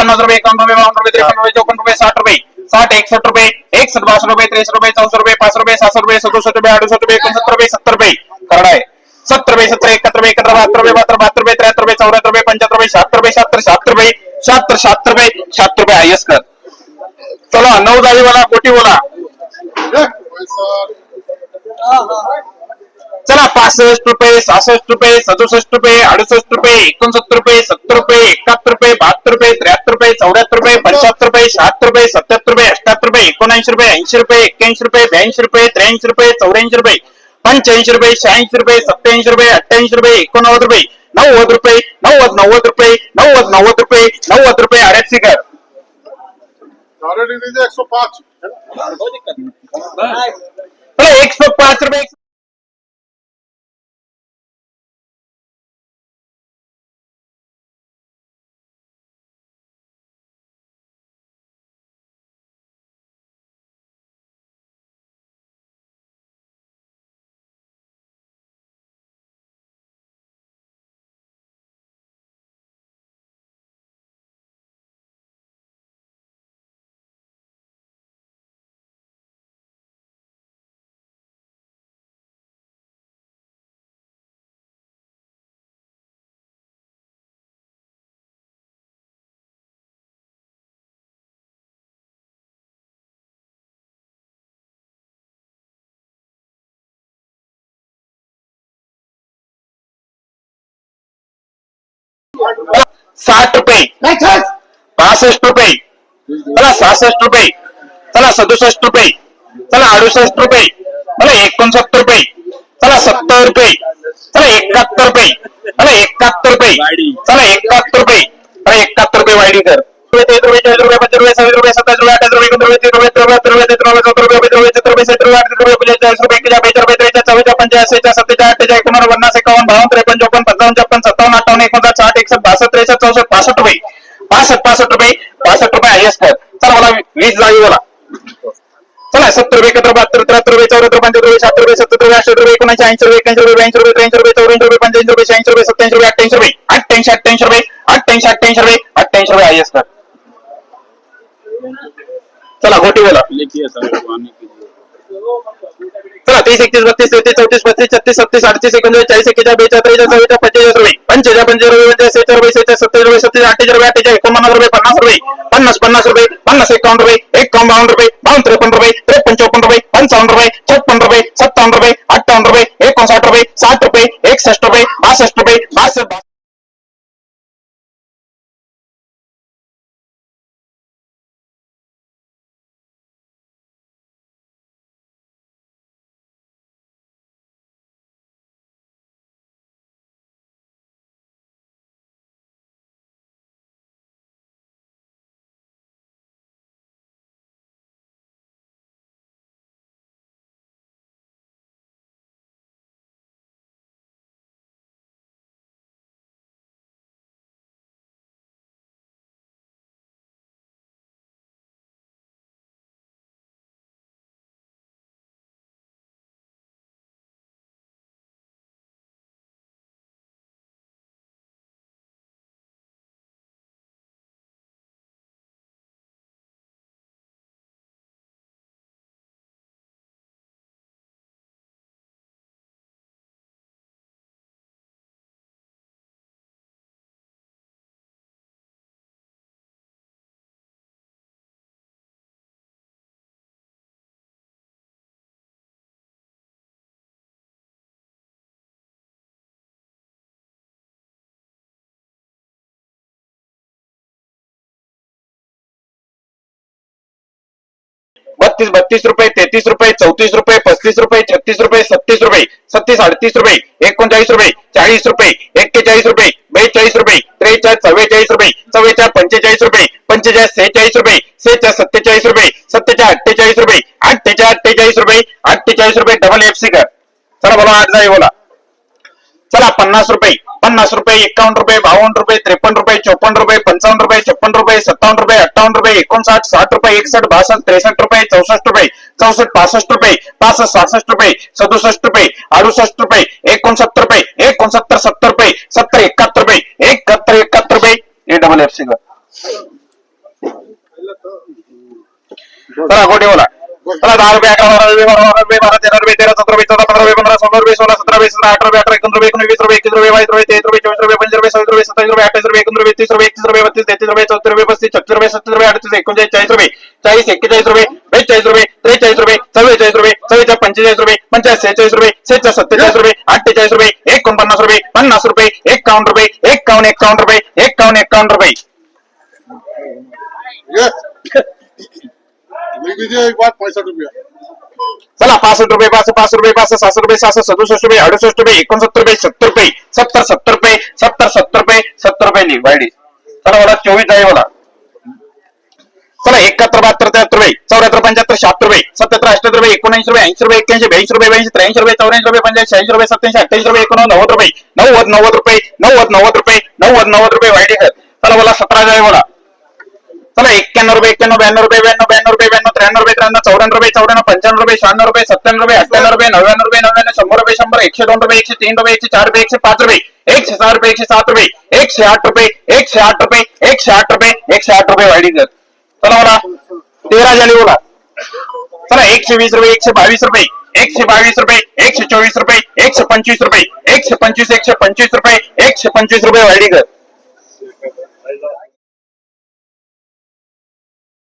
पन्नास रुपये एकावन्न रुपये बावन्न रुपये त्रेपन्न रुपये चौपन्न रुपये, साठ रुपये, साठ, एकसठ रुपये, एकसठ बासष्ट रुपये त्रेसष्ट रुपये चौसष्ट रुपये पाच रुपये सहासष्ट रुपये, सदुसष्ट रुपये, अडुसष्ट रुपये, एकोणसत्तर रुपये, सत्तर रुपये. करडा आहे. सत्तर रुपये, सत्तर, एकाहत्तर रुपये, एकाहत्तर बहात्तर रुपये, बहात्तर बहात्तर रुपये, त्र्याहत्तर रुपये, चौऱ्याहत्तर रुपये, पंच्याहत्तर रुपये, शहात्तर रुपये, शहात्तर शहात्तर रुपये, शहात्तर शहात्तर रुपये शहात्तर रुपये हायस कर. चला, नऊ जाळी बोला, कोटी बोला. चला, पासष्ट रुपये, सहासष्ट रुपये, सदुसष्ट रुपये, अडुसष्ट रुपये, एकोणसत्तर रुपये, सत्तर रुपये, एकाहत्तर रुपये, बहात्तर रुपये रुपये शहात्तर रुपये सत्याहत्तर रुपये अठ्याहत्तर रुपये एकोणऐंशी रुपये ऐंशी रुपये एक्क्याऐंशी रुपये ब्याऐंशी रुपये त्र्याऐंशी रुपये चौऱ्याऐंशी रुपये पंच्याऐंशी रुपये शहाऐंशी रुपये सत्याऐंशी रुपये अठ्ठ्याऐंशी रुपये एकोणनव्वद रुपये नव्वद रुपये नव्वद नव्वद रुपये नव्वद नव्वद रुपये नव्वद रुपये अडॅप्सी कर. एक सौ पाँच. चला साठ रुपये. पासष्ट रुपये. चला सहासष्ट रुपये. चला सदुसष्ट रुपये. चला अडुसष्ट रुपये. चला एकोणसत्तर रुपये. चला सत्तर रुपये. चला एकाहत्तर रुपये. चला एकाहत्तर रुपये. चला एकाहत्तर रुपये. चला एकाहत्तर रुपये वायडी कर. रुपये चाळीस रुपये पंचवीस रुपये सव्वीस रुपये सत्तावीस रुपये अठ्ठावीस रुपये एकोणतीस रुपये तीस रुपये चौऱ्याहत्तर रुपये तेहत्तर रुपये सत्तर रुपये पंचवीस रुपये सत्तर सत्तर बेचाळीस रुपये त्रेचाळीस चव्वेचाळीस पंच्याऐंशी सत्तेचाळीस अठ्ठेचाळीस एकोणनव्वद पन्नास एकावन्न बावन्न त्रेपन्न चौपन्न पंचावन्न छप्पन्न सत्तावन्न अठ्ठावन्न एकोणसाठ साठ एकसष्ट बासष्ट त्रेसष्ट चौसष्ट पासष्ट रुपये पासष्ट पासष्ट रुपये पासष्ट रुपये हायस कर चला मला वीस जागी बोला चला सत्तर रुपये एकत्र बहात्तर त्र्याहत्तर रुपये चौऱ्याहत्तर पंच्याहत्तर रुपये शहात्तर रुपये सत्तर रुपये अठ्याहत्तर रुपये एकोणऐंशी ऐंशी रुपये एक्याऐंशी रुपये ब्याऐंशी रुपये त्र्याऐंशी रुपये चौऱ्याऐंशी रुपये पंच्याऐंशी रुपये शहाऐंशी रुपये सत्याऐंशी रुपये अठ्ठ्याऐंशी रुपये अठ्ठ्याऐंशी अठ्ठ्याऐंशी रुपये अठ्ठ्याऐंशी अठ्ठ्याऐंशी रुपये अठ्ठ्याऐंशी रुपये हायस कर चला गोटी बोला। चला तीस एकतीस बत्तीस तेहतीस चौतीस पस्तीस छत्तीस सत्तीस अडतीस एकोणचाळीस चाळीस एकेचाळीस बेचाळीस त्रेचाळीस चव्वेचाळीस पंचेचाळीस रुपये पंचेचाळीस पंचेचाळीस रुपये सेहेचाळीस रुपये सेहेचाळीस सत्तावीस रुपये सत्तीस अठ्ठेचाळीस रुपये अठ्ठेचाळीस एकोणपन्नास रुपये पन्नास रुपये पन्नास पन्नास रुपये पन्नास एकावन्न रुपये एकावन्न बावन्न रुपये बावन्न त्रेपन्न रुपये त्रेपन्न चौपन्न रुपये पंचावन्न रुपये छप्पन्न रुपये सत्तावन्न रुपये अठ्ठावन्न रुपये एकोणसाठ रुपये साठ रुपये एकसष्ट रुपये बासष्ट रुपये बासष्ट बत्तीस बत्तीस रुपये तेहतीस रुपये चौतीस रुपये पस्तीस रुपये छत्तीस रुपये सत्तीस रुपये सत्तीस अडतीस रुपये एकोणचाळीस रुपये चाळीस रुपये एक्केचाळीस रुपये बेचाळीस रुपये त्रेचाळीस चव्वेचाळीस रुपये चव्वेचाळीस पंचेचाळीस रुपये पंचेचाळीस सेहेचाळीस रुपये सेहेचाळीस सत्तेचाळीस रुपये सत्तेचाळीस अठ्ठेचाळीस रुपये अठ्ठेचाळीस अठ्ठेचाळीस रुपये अठ्ठेचाळीस रुपये डबल एफ सी कर. चला बोला आठ जाई बोला. चला पन्ना रुपये. पन्ना रुपये इक्यावन रुपये बावन रुपये त्रेपन रुपये चौपन रुपये पंचावन रुपये छप्पन रुपये सत्तावन रुपये अट्ठावन रुपये एक साठ रुपये, एकसठ बासठ त्रेसठ रुपये चौसठ रुपये चौसठ पासष्ट रुपये, पासष्ट सहासष्ट रुपये सदुस रुपये अड़ुस रुपये, एकोणसत्तर रुपये, एकोणसत्तर, सत्तर रुपये, सत्तर, एकाहत्तर रुपये, एकाहत्तर एकाहत्तर रुपये. ये डबल एफ़ सी बोला. दहा रुपये, अकरा, बारा रुपये बारा रुपये, बारा, तेरा रुपये तेरा रुपये रुपये सोळा सतरा रुपये सतरा अठरा रुपये अठरा एकोण रुपये एकोणवीस रुपये एकवीस रुपये बावीस रुपये तेवीस रुपये चोवीस रुपये पंचवीस रुपये सव्वीस रुपये सत्तावीस रुपये अठ्ठावीस रुपये एकोण रुपये तीस रुपये एकतीस रुपये बत्तीस तेहतीस रुपये चौतीस रुपये पस्तीस छत्तीस रुपये सत्तीस रुपये अडतीस एकोणचाळीस चाळीस रुपये चाळीस एक्केचाळीस रुपये बेचाळीस रुपये त्रेचाळीस रुपये चव्वेचाळीस रुपये चव्वेचाळीस पंचेचाळीस रुपये पंचाळीस सेहेचाळीस रुपये सेहेचाळीस सत्तेचाळीस रुपये अठ्ठेचाळीस रुपये एकोणपन्नास रुपये पन्नास रुपये एकावन्न रुपये एकावन्न एकावन्न रुपये एकावन्न एकावन्न रुपये ये लिख एक बार पैंसठ रुपया चला पासष्ट रुपये पाच पाच रुपये पाच सहासष्ट रुपये सहासष्ट सदुसष्ट रुपये अडुसष्ट रुपये एकोणसत्तर रुपये सत्तर रुपये सत्तर सत्तर रुपये सत्तर सत्तर रुपये सत्तर रुपये लिह वाईडी चला मला चोवीस आहे मला चला एकाहत्तर बहात्तर त्र्याहत्तर रुपये चौऱ्याहत्तर पंच्याहत्तर शहात्तर रुपये सत्याहत्तर अठ्याहत्तर रुपये एकोणऐंशी रुपये ऐंशी रुपये एक्क्याऐंशी ब्याऐंशी रुपये ब्याऐंशी त्र्याऐंशी रुपये चौऱ्याऐंशी रुपये पंच्याऐंशी शहाऐंशी रुपये सत्याऐंशी अठ्ठ्याऐंशी रुपये एकोणनव्वद नव्वद रुपये नव्वद नव्वद रुपये नव्वद नव्वद रुपये नव्वद नव्वद रुपये वाईट चला बोला सतरा जाय मला चला एक्क्याण्णव रुपये एक्क्याण्णव ब्याण्णव रुपये ब्याण्णव ब्याण्णव रुपये ब्याण्णव त्र्याण्णव रुपये त्र्याण्णव चौऱ्याण्णव रुपये चौऱ्याण्णव पंच्याण्णव रुपये शहाण्णव रुपये सत्त्याण्णव रुपये अठ्ठ्याण्णव रुपये नव्याण्णव रुपये नव्याण्णव शंभर रुपये शंभर एकशे दोन रुपये एकशे तीन रुपये एकशे चार रुपये एकशे पाच रुपये एकशे सहा रुपये एकशे सात रुपये एकशे आठ रुपये एकशे आठ रुपये एकशे आठ रुपये एकशे आठ रुपये वाढी कर चला बोला तेरा झाली बोला चला एकशे वीस रुपये एकशे बावीस रुपये एकशे बावीस रुपये एकशे चोवीस रुपये एकशे पंचवीस रुपये एकशे पंचवीस एकशे पंचवीस रुपये एकशे पंचवीस रुपये वाढी कर